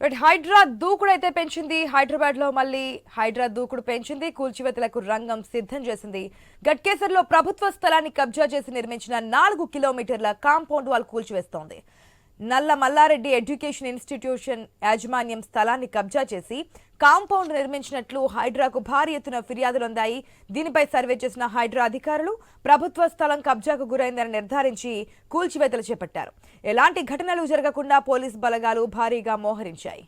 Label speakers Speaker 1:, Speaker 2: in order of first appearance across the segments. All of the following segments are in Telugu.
Speaker 1: రైట్ హైడ్రా దూకుడు అయితే పెంచింది. హైదరాబాద్లో మళ్ళీ హైడ్రా దూకుడు పెంచింది. కూల్చివేతలకు రంగం సిద్ధం చేసింది. గట్కేసర్లో ప్రభుత్వ స్థలాన్ని కబ్జా చేసి నిర్మించిన నాలుగు కిలోమీటర్ల కాంపౌండ్ వాల్ కూల్చివేస్తోంది. నల్ల మల్లారెడ్డి ఎడ్యుకేషన్ ఇన్స్టిట్యూషన్ యాజమాన్యం స్థలాన్ని కబ్జా చేసి కాంపౌండ్ నిర్మించినట్లు హైడ్రాకు భారీ ఎత్తున ఫిర్యాదులు అందాయి. దీనిపై సర్వే చేసిన హైడ్రా అధికారులు ప్రభుత్వ స్థలం కబ్జాకు గురైందని నిర్ధారించి కూల్చివేతలు చేపట్టారు. ఎలాంటి ఘటనలు జరగకుండా పోలీస్ బలగాలు భారీగా మోహరించాయి.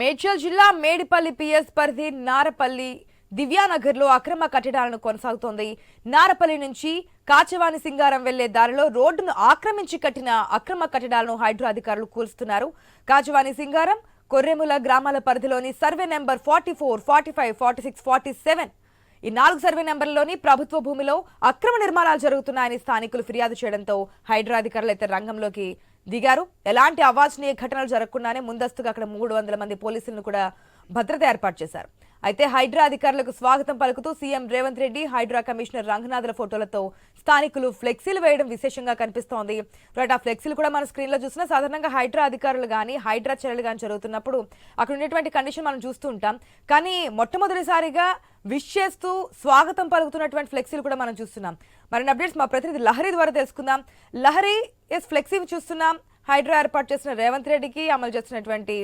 Speaker 1: మేడ్చల్ జిల్లా మేడిపల్లి పిఎస్ పరిధి నారపల్లి దివ్యానగర్లో అక్రమ కట్టడాలను కొనసాగుతోంది. నారపల్లి నుంచి కాచవాని సింగారం వెళ్ళే దారిలో రోడ్డును ఆక్రమించి కట్టిన అక్రమ కట్టడాలను హైడ్రో అధికారులు కూల్స్తున్నారు. కాచవాని సింగారం కొర్రెముల గ్రామాల పరిధిలోని survey number forty four forty five forty six forty seven ఈ నాలుగు సర్వే నెంబర్లలోని ప్రభుత్వ భూమిలో అక్రమ నిర్మాణాలు జరుగుతున్నాయని స్థానికులు ఫిర్యాదు చేయడంతో హైడ్రా అధికారులు అయితే రంగంలోకి దిగారు. ఎలాంటి అవాంఛనీయ ఘటనలు జరగకుండానే ముందస్తుగా అక్కడ మూడు వందల మంది పోలీసులను కూడా భద్రత ఏర్పాటు చేశారు. అయితే హైడ్రా అధికారులకు స్వాగతం పలుకుతూ సీఎం రేవంత్ రెడ్డి హైడ్రా కమిషనర్ రంగనాథుల ఫోటోలతో స్థానికులు ఫ్లెక్సీలు వేయడం విశేషంగా కనిపిస్తోంది. ఆ ఫ్లెక్సీలు కూడా మన స్క్రీన్లో చూసినా సాధారణంగా హైడ్రా అధికారులు కానీ హైడ్రా చర్యలు కానీ జరుగుతున్నప్పుడు అక్కడ ఉండేటువంటి కండిషన్ మనం చూస్తూ ఉంటాం. కానీ మొట్టమొదటిసారిగా విష్ చేస్తూ స్వాగతం పలుకుతున్నటువంటి ఫ్లెక్సీలు కూడా మనం చూస్తున్నాం. మరిన్ని అప్డేట్స్ మా ప్రతినిధి లహరి ద్వారా తెలుసుకుందాం. లహరి ఎస్ ఫ్లెక్సీ చూస్తున్నాం. హైడ్రా ఏర్పాటు చేసిన రేవంత్ రెడ్డికి అమలు చేస్తున్నటువంటి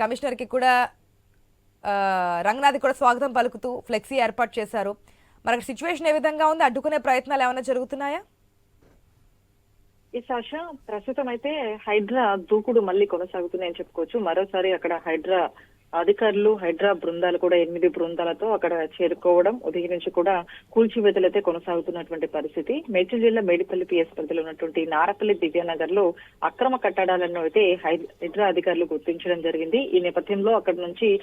Speaker 1: కమిషనర్కి కూడా రంగనాథ్ కూడా స్వాగతం పలుకుతూ ఫ్లెక్సీ ఏర్పాటు చేశారు. మరి అక్కడ సిచ్యువేషన్ ఏ విధంగా ఉంది? అడ్డుకునే ప్రయత్నాలు ఏమైనా జరుగుతున్నాయా?
Speaker 2: ఈ సాష ప్రస్తుతం అయితే హైడ్రా దూకుడు మళ్ళీ కొనసాగుతున్నాయని చెప్పుకోవచ్చు. మరోసారి అక్కడ హైడ్రా అధికారులు హైడ్రా బృందాలు కూడా ఎనిమిది బృందాలతో అక్కడ చేరుకోవడం ఉదయం నుంచి కూడా కూల్చివేతలైతే కొనసాగుతున్నటువంటి పరిస్థితి. మేడ్చల్ జిల్లా మేడిపల్లి పిఎస్ పరిధిలో ఉన్నటువంటి నారపల్లి దివ్యానగర్లో అక్రమ కట్టడాలను అయితే హై- హైడ్రా అధికారులు గుర్తించడం జరిగింది. ఈ నేపథ్యంలో అక్కడ నుంచి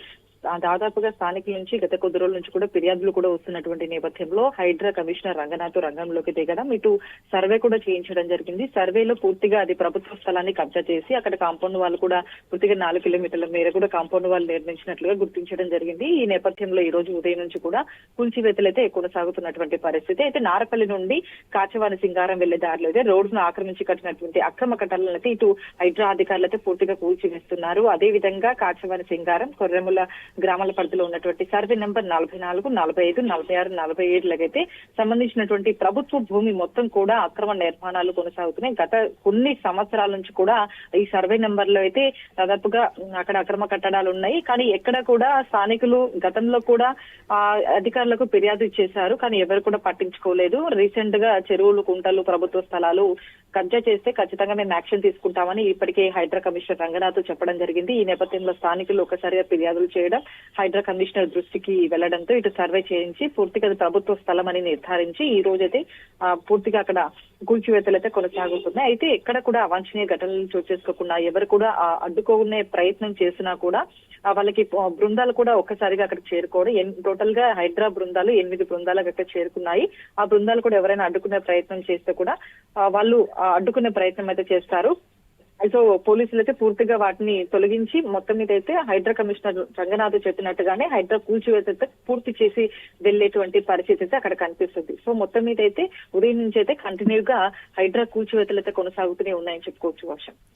Speaker 2: దాదాపుగా స్థానికుల నుంచి గత కొద్ది రోజుల నుంచి కూడా ఫిర్యాదులు కూడా వస్తున్నటువంటి నేపథ్యంలో హైడ్రా కమిషనర్ రంగనాథ్ రంగంలోకి దిగడం ఇటు సర్వే కూడా చేయించడం జరిగింది. సర్వేలో పూర్తిగా అది ప్రభుత్వ స్థలాన్ని కబ్జా చేసి అక్కడ కాంపౌండ్ వాళ్ళు కూడా పూర్తిగా నాలుగు కిలోమీటర్ల మేర కూడా కాంపౌండ్ వాళ్ళు నిర్మించినట్లుగా గుర్తించడం జరిగింది. ఈ నేపథ్యంలో ఈ రోజు ఉదయం నుంచి కూడా కూల్చివేతలు అయితే కొనసాగుతున్నటువంటి పరిస్థితి. అయితే నారపల్లి నుండి కాచవాని సింగారం వెళ్ళే దారిలో అయితే రోడ్డును ఆక్రమించి కట్టినటువంటి అక్రమ కట్టడాలను అయితే ఇటు హైడ్రా అధికారులు అయితే పూర్తిగా కూల్చివేస్తున్నారు. అదే విధంగా కాచవాని సింగారం కొర్రెముల గ్రామాల పరిధిలో ఉన్నటువంటి సర్వే నెంబర్ నలభై నాలుగు నలభై ఐదు నలభై ఆరు నలభై ఏడులకైతే సంబంధించినటువంటి ప్రభుత్వ భూమి మొత్తం కూడా అక్రమ నిర్మాణాలు కొనసాగుతున్నాయి. గత కొన్ని సంవత్సరాల నుంచి కూడా ఈ సర్వే నెంబర్లో అయితే దాదాపుగా అక్కడ అక్రమ కట్టడాలు ఉన్నాయి. కానీ ఎక్కడ కూడా స్థానికులు గతంలో కూడా ఆ అధికారులకు ఫిర్యాదు చేశారు కానీ ఎవరు కూడా పట్టించుకోలేదు. రీసెంట్గా చెరువులు కుంటలు ప్రభుత్వ స్థలాలు కబ్జా చేస్తే ఖచ్చితంగా మేము యాక్షన్ తీసుకుంటామని ఇప్పటికే హైడ్రా కమిషనర్ రంగనాథ్ చెప్పడం జరిగింది. ఈ నేపథ్యంలో స్థానికులు ఒకసారిగా ఫిర్యాదులు చేయడం హైడ్రా కమిషనర్ దృష్టికి వెళ్ళడంతో ఇటు సర్వే చేయించి పూర్తిగా అది ప్రభుత్వ స్థలం అని నిర్ధారించి ఈ రోజైతే ఆ, పూర్తిగా అక్కడ కూల్చివేతలు అయితే కొనసాగుతున్నాయి. అయితే ఎక్కడ కూడా అవాంఛనీయ ఘటనలు చోటు చేసుకోకుండా ఎవరు కూడా అడ్డుకోనే అడ్డుకునే ప్రయత్నం చేసినా కూడా వాళ్ళకి బృందాలు కూడా ఒక్కసారిగా అక్కడ చేరుకోవడం ఎన్- టోటల్గా హైడ్రా బృందాలు ఎనిమిది బృందాలు అక్కడ చేరుకున్నాయి. ఆ బృందాలు కూడా ఎవరైనా అడ్డుకునే ప్రయత్నం చేస్తే కూడా వాళ్ళు అడ్డుకునే ప్రయత్నం అయితే చేస్తారు. సో పోలీసులు అయితే పూర్తిగా వాటిని తొలగించి మొత్తం మీద అయితే హైడ్రా కమిషనర్ రంగనాథ్ చెప్పినట్టుగానే హైడ్రా కూల్చివేత పూర్తి చేసి వెళ్ళేటువంటి పరిస్థితి అయితే అక్కడ కనిపిస్తుంది. సో మొత్తం మీద అయితే ఉదయం నుంచి అయితే కంటిన్యూ గా హైడ్రా కూల్చివేతలు అయితే కొనసాగుతూనే ఉన్నాయని చెప్పుకోవచ్చు వర్షం.